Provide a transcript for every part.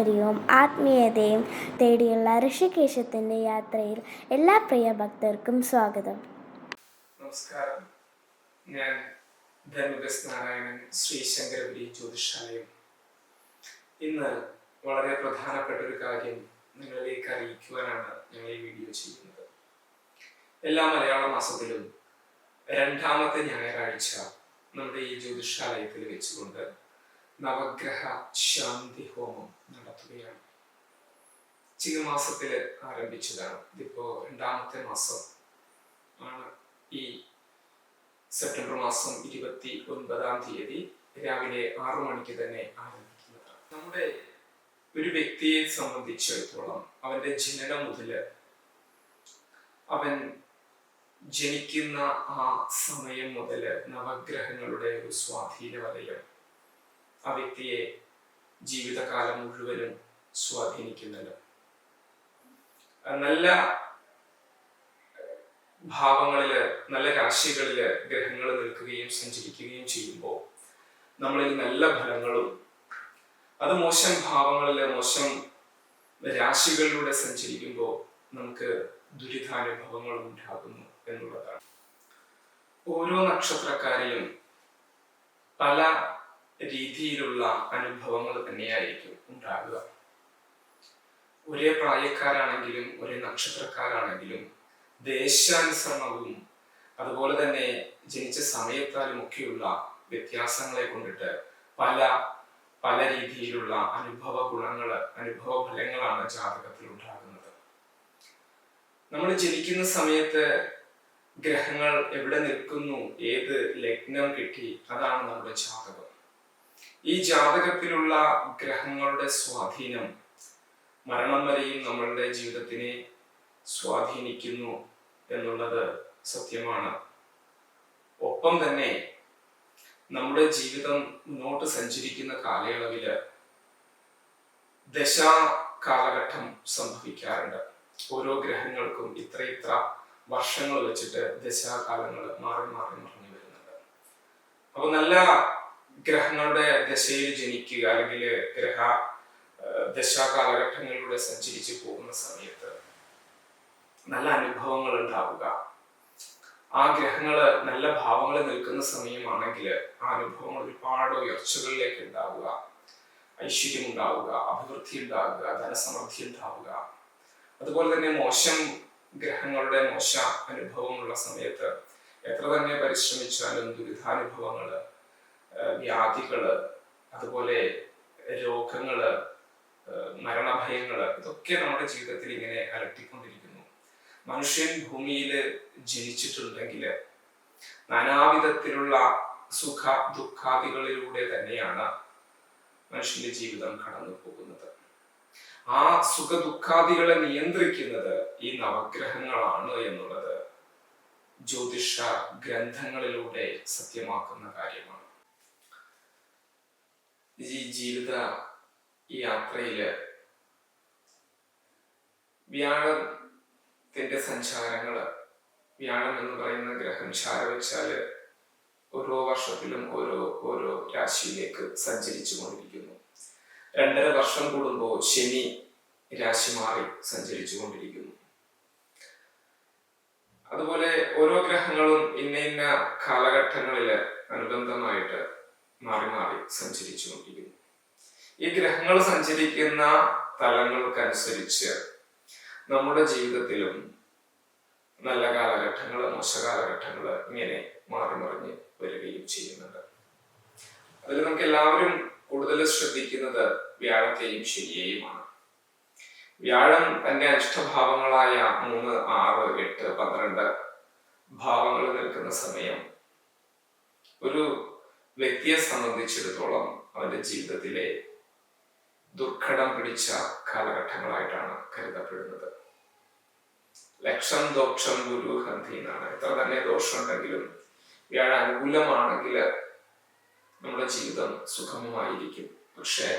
പാരമ്പര്യവും ആത്മീയതയും തേടിയുള്ള ഋഷികേശത്തിന്റെ യാത്രയിൽ എല്ലാ പ്രിയ ഭക്തർക്കും സ്വാഗതം. നമസ്കാരം. ഞാൻ ധനുഗസ് നാരായണൻ ശ്രീ ജ്യോതിഷാലയം ഇന്ന് വളരെ പ്രധാനപ്പെട്ട ഒരു കാര്യം നിങ്ങളിലേക്ക് അറിയിക്കുവാനാണ് ഞങ്ങൾ ഈ വീഡിയോ ചെയ്യുന്നത്. എല്ലാ മലയാള മാസത്തിലും രണ്ടാമത്തെ ഞായറാഴ്ച നമ്മുടെ ഈ ജ്യോതിഷാലയത്തിൽ വെച്ചുകൊണ്ട് നവഗ്രഹ ശാന്തി ഹോമം നടത്തുകയാണ്. ചിങ്ങമാസത്തിൽ ആരംഭിച്ചതാണ്. ഇതിപ്പോ രണ്ടാമത്തെ മാസം ആണ് ഈ സെപ്റ്റംബർ മാസം ഇരുപത്തി ഒൻപതാം തീയതി രാവിലെ ആറു മണിക്ക് തന്നെ ആരംഭിക്കുന്നതാണ് നമ്മുടെ ഒരു വ്യക്തിയെ സംബന്ധിച്ചിടത്തോളം അവന്റെ ജനനം മുതൽ അവൻ ജനിക്കുന്ന ആ സമയം മുതൽ നവഗ്രഹങ്ങളുടെ ഒരു സ്വാധീന വലയം ആ വ്യക്തിയെ ജീവിതകാലം മുഴുവനും സ്വാധീനിക്കുന്നുണ്ട്. നല്ല ഭാവങ്ങളിൽ നല്ല രാശികളിൽ ഗ്രഹങ്ങൾ നിൽക്കുകയും സഞ്ചരിക്കുകയും ചെയ്യുമ്പോൾ നമ്മളിൽ നല്ല ഫലങ്ങളും അത് മോശം ഭാവങ്ങളിൽ മോശം രാശികളിലൂടെ സഞ്ചരിക്കുമ്പോൾ നമുക്ക് ദുരിതാനുഭവങ്ങളും ഉണ്ടാകുന്നു എന്നുള്ളതാണ്. ഓരോ നക്ഷത്രക്കാരിലും പല രീതിയിലുള്ള അനുഭവങ്ങൾ തന്നെയായിരിക്കും ഉണ്ടാകുക ഒരേ പ്രായക്കാരാണെങ്കിലും ഒരേ നക്ഷത്രക്കാരാണെങ്കിലും ദേശാനുസരണവും അതുപോലെ തന്നെ ജനിച്ച സമയത്താലും ഒക്കെയുള്ള വ്യത്യാസങ്ങളെ കൊണ്ടിട്ട് പല പല രീതിയിലുള്ള അനുഭവ ഗുണങ്ങൾ അനുഭവ ഫലങ്ങളാണ് ജാതകത്തിൽ ഉണ്ടാകുന്നത്. നമ്മൾ ജനിക്കുന്ന സമയത്ത് ഗ്രഹങ്ങൾ എവിടെ നിൽക്കുന്നു ഏത് ലഗ്നം കിട്ടി അതാണ് നമ്മുടെ ജാതകം. ഈ ജാതകത്തിലുള്ള ഗ്രഹങ്ങളുടെ സ്വാധീനം മരണം വരെയും നമ്മളുടെ ജീവിതത്തിനെ സ്വാധീനിക്കുന്നു എന്നുള്ളത് സത്യമാണ്. ഒപ്പം തന്നെ നമ്മുടെ ജീവിതം മുന്നോട്ട് സഞ്ചരിക്കുന്ന കാലയളവിൽ ദശാ കാലഘട്ടം സംഭവിക്കാറുണ്ട്. ഓരോ ഗ്രഹങ്ങൾക്കും ഇത്ര ഇത്ര വർഷങ്ങൾ വെച്ചിട്ട് ദശാകാലങ്ങൾ മാറി മാറി മറിഞ്ഞു വരുന്നുണ്ട്. അപ്പൊ നല്ല ഗ്രഹങ്ങളുടെ ദശയിൽ ജനിക്കുക അല്ലെങ്കിൽ ഗ്രഹ ദശാ കാലഘട്ടങ്ങളിലൂടെ സഞ്ചരിച്ച് പോകുന്ന സമയത്ത് നല്ല അനുഭവങ്ങൾ ഉണ്ടാവുക. ആ ഗ്രഹങ്ങൾ നല്ല ഭാവങ്ങൾ നിൽക്കുന്ന സമയമാണെങ്കിൽ ആ അനുഭവങ്ങൾ ഒരുപാട് ഉയർച്ചകളിലേക്ക് ഉണ്ടാവുക. ഐശ്വര്യം ഉണ്ടാവുക അഭിവൃദ്ധി ഉണ്ടാവുക ധനസമൃദ്ധി ഉണ്ടാവുക. അതുപോലെ തന്നെ മോശം ഗ്രഹങ്ങളുടെ മോശ അനുഭവമുള്ള സമയത്ത് എത്ര തന്നെ പരിശ്രമിച്ചാലും ദുരിതാനുഭവങ്ങൾ വ്യാധികൾ അതുപോലെ രോഗങ്ങൾ മരണഭയങ്ങൾ ഇതൊക്കെ നമ്മുടെ ജീവിതത്തിൽ ഇങ്ങനെ അലട്ടിക്കൊണ്ടിരിക്കുന്നു. മനുഷ്യൻ ഭൂമിയിൽ ജനിച്ചിട്ടുണ്ടെങ്കിൽ നാനാവിധത്തിലുള്ള സുഖ ദുഃഖാദികളിലൂടെ തന്നെയാണ് മനുഷ്യന്റെ ജീവിതം കടന്നു പോകുന്നത് ആ സുഖ ദുഃഖാദികളെ നിയന്ത്രിക്കുന്നത് ഈ നവഗ്രഹങ്ങളാണ് എന്നുള്ളത് ജ്യോതിഷ ഗ്രന്ഥങ്ങളിലൂടെ സത്യമാക്കുന്ന കാര്യമാണ്. ജീവിത യാത്രയിൽ വ്യാഴത്തിന്റെ സഞ്ചാരങ്ങൾ വ്യാഴം എന്ന് പറയുന്ന ഗ്രഹം ചാര വെച്ചാൽ ഓരോ വർഷത്തിലും ഓരോ ഓരോ രാശിയിലേക്ക് സഞ്ചരിച്ചു കൊണ്ടിരിക്കുന്നു. രണ്ടര വർഷം കൂടുമ്പോൾ ശനി രാശി മാറി സഞ്ചരിച്ചു കൊണ്ടിരിക്കുന്നു. അതുപോലെ ഓരോ ഗ്രഹങ്ങളും ഇന്ന ഇന്ന കാലഘട്ടങ്ങളിൽ അനുബന്ധമായിട്ട് മാറി മാറി സഞ്ചരിച്ചു കൊണ്ടിരിക്കുന്നു. ഈ ഗ്രഹങ്ങൾ സഞ്ചരിക്കുന്ന തലങ്ങൾക്കനുസരിച്ച് നമ്മുടെ ജീവിതത്തിലും നല്ല കാലഘട്ടങ്ങൾ മോശ കാലഘട്ടങ്ങൾ ഇങ്ങനെ മാറി മറിഞ്ഞ് വരികയും ചെയ്യുന്നുണ്ട്. അതിൽ നമുക്ക് എല്ലാവരും കൂടുതൽ ശ്രദ്ധിക്കുന്നത് വ്യാഴത്തെയും ശനിയെയുമാണ്. വ്യാഴം തന്റെ അഷ്ടഭാവങ്ങളായ മൂന്ന് ആറ് എട്ട് പന്ത്രണ്ട് ഭാവങ്ങൾ നിൽക്കുന്ന സമയം ഒരു വ്യക്തിയെ സംബന്ധിച്ചിടത്തോളം അവന്റെ ജീവിതത്തിലെ ദുർഘടം പിടിച്ച കാലഘട്ടങ്ങളായിട്ടാണ് കരുതപ്പെടുന്നത്. ലക്ഷം ദോഷം ഗുരു ഹന്തി എന്നാണ്. എത്ര തന്നെ ദോഷമുണ്ടെങ്കിലും വ്യാഴ അനുകൂലമാണെങ്കിൽ നമ്മുടെ ജീവിതം സുഖമമായിരിക്കും പക്ഷേ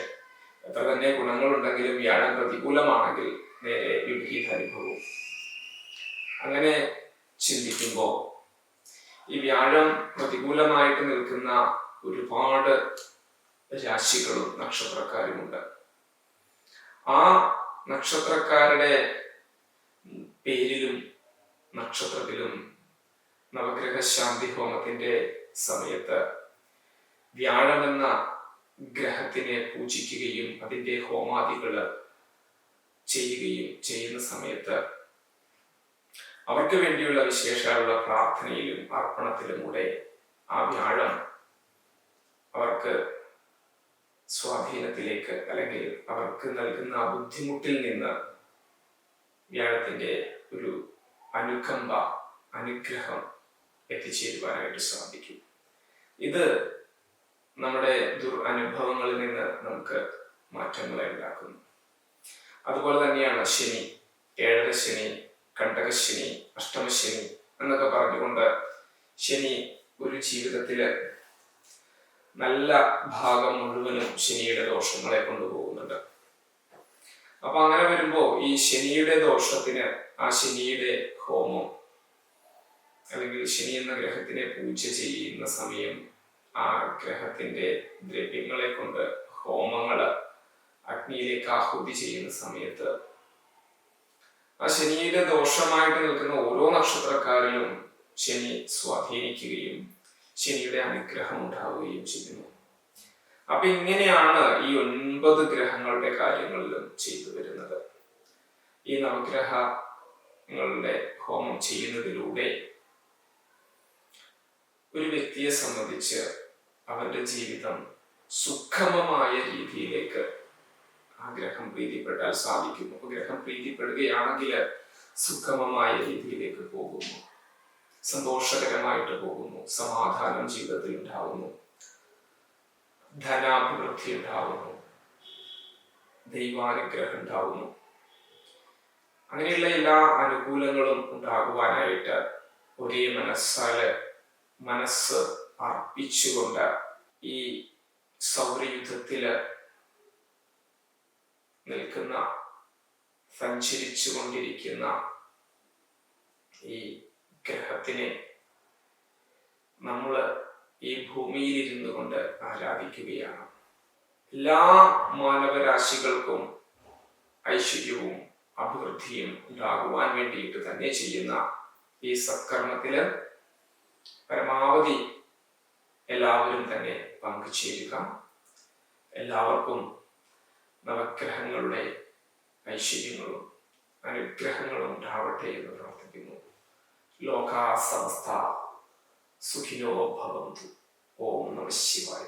എത്ര തന്നെ ഗുണങ്ങളുണ്ടെങ്കിലും വ്യാഴം പ്രതികൂലമാണെങ്കിൽ നേരെ വിപരീത അനുഭവവും. അങ്ങനെ ചിന്തിക്കുമ്പോൾ ഈ വ്യാഴം പ്രതികൂലമായിട്ട് നിൽക്കുന്ന ഒരുപാട് രാശികളും നക്ഷത്രക്കാരുമുണ്ട്. ആ നക്ഷത്രക്കാരുടെ പേരിലും നക്ഷത്രത്തിലും നവഗ്രഹ ശാന്തി ഹോമത്തിന്റെ സമയത്ത് വ്യാഴമെന്ന ഗ്രഹത്തിനെ പൂജിക്കുകയും അതിന്റെ ഹോമാദികൾ ചെയ്യുകയും ചെയ്യുന്ന സമയത്ത് അവർക്ക് വേണ്ടിയുള്ള വിശേഷമുള്ള പ്രാർത്ഥനയിലും അർപ്പണത്തിലുമൂടെ ആ വ്യാഴം അവർക്ക് സ്വാധീനത്തിലേക്ക് അല്ലെങ്കിൽ അവർക്ക് നൽകുന്ന ബുദ്ധിമുട്ടിൽ നിന്ന് വ്യാഴത്തിന്റെ ഒരു അനുകമ്പ അനുഗ്രഹം എത്തിച്ചേരുവാനായിട്ട് സാധിക്കും. ഇത് നമ്മുടെ ദുർ അനുഭവങ്ങളിൽ നിന്ന് നമുക്ക് മാറ്റങ്ങളെ ഉണ്ടാക്കുന്നു. അതുപോലെ തന്നെയാണ് ശനി ഏഴര ശനി കണ്ടകശനി അഷ്ടമശനി എന്നൊക്കെ പറഞ്ഞുകൊണ്ട് ശനി ഒരു ജീവിതത്തിൽ നല്ല ഭാഗം മുഴുവനും ശനിയുടെ ദോഷങ്ങളെ കൊണ്ടുപോകുന്നുണ്ട്. അപ്പൊ അങ്ങനെ വരുമ്പോ ഈ ശനിയുടെ ദോഷത്തിന് ആ ശനിയുടെ ഹോമം അല്ലെങ്കിൽ ശനി എന്ന ഗ്രഹത്തിനെ പൂജ ചെയ്യുന്ന സമയം ആ ഗ്രഹത്തിന്റെ ദ്രവ്യങ്ങളെ കൊണ്ട് ഹോമങ്ങൾ അഗ്നിയിലേക്ക് ആഹുതി ചെയ്യുന്ന സമയത്ത് ആ ശനിയുടെ ദോഷമായിട്ട് നിൽക്കുന്ന ഓരോ നക്ഷത്രക്കാരിലും ശനി സ്വാധീനിക്കുകയും ശനിയുടെ അനുഗ്രഹം ഉണ്ടാവുകയും ചെയ്യുന്നു. അപ്പൊ ഇങ്ങനെയാണ് ഈ ഒൻപത് ഗ്രഹങ്ങളുടെ കാര്യങ്ങളിലും ചെയ്തു വരുന്നത്. ഈ നവഗ്രഹങ്ങളുടെ ഹോമം ചെയ്യുന്നതിലൂടെ ഒരു വ്യക്തിയെ സംബന്ധിച്ച് അവരുടെ ജീവിതം സുഖമമായ രീതിയിലേക്ക് ആ ഗ്രഹം പ്രീതിപ്പെട്ടാൽ സാധിക്കുന്നു. ഗ്രഹം പ്രീതിപ്പെടുകയാണെങ്കിൽ സുഖമമായ രീതിയിലേക്ക് പോകുന്നു. സന്തോഷകരമായിട്ട് പോകുന്നു സമാധാനം ജീവിതത്തിൽ ഉണ്ടാവുന്നു ധനാഭിവൃദ്ധി ഉണ്ടാവുന്നു ദൈവാനുഗ്രഹം ഉണ്ടാവുന്നു അങ്ങനെയുള്ള എല്ലാ അനുകൂലങ്ങളും ഉണ്ടാകുവാനായിട്ട് ഒരേ മനസ്സാൽ മനസ്സ് അർപ്പിച്ചുകൊണ്ട് ഈ സൗരയുദ്ധത്തിൽ നിൽക്കുന്ന സഞ്ചരിച്ചു കൊണ്ടിരിക്കുന്ന ഈ ഗ്രഹത്തിനെ നമ്മൾ ഈ ഭൂമിയിൽ ഇരുന്നു കൊണ്ട് ആരാധിക്കുകയാണ്. എല്ലാ മാനവരാശികൾക്കും ഐശ്വര്യവും അഭിവൃദ്ധിയും ഉണ്ടാകുവാൻ വേണ്ടിയിട്ട് തന്നെ ചെയ്യുന്ന ഈ സത്കർമ്മത്തിൽ പരമാവധി എല്ലാവരും തന്നെ പങ്കുചേരുക. എല്ലാവർക്കും നവഗ്രഹങ്ങളുടെ ഐശ്വര്യങ്ങളും അനുഗ്രഹങ്ങളും ഉണ്ടാവട്ടെ എന്ന് പ്രാർത്ഥിക്കുന്നു. लोका संस्था सुखिनो भवन्तु ओम नमः शिवाय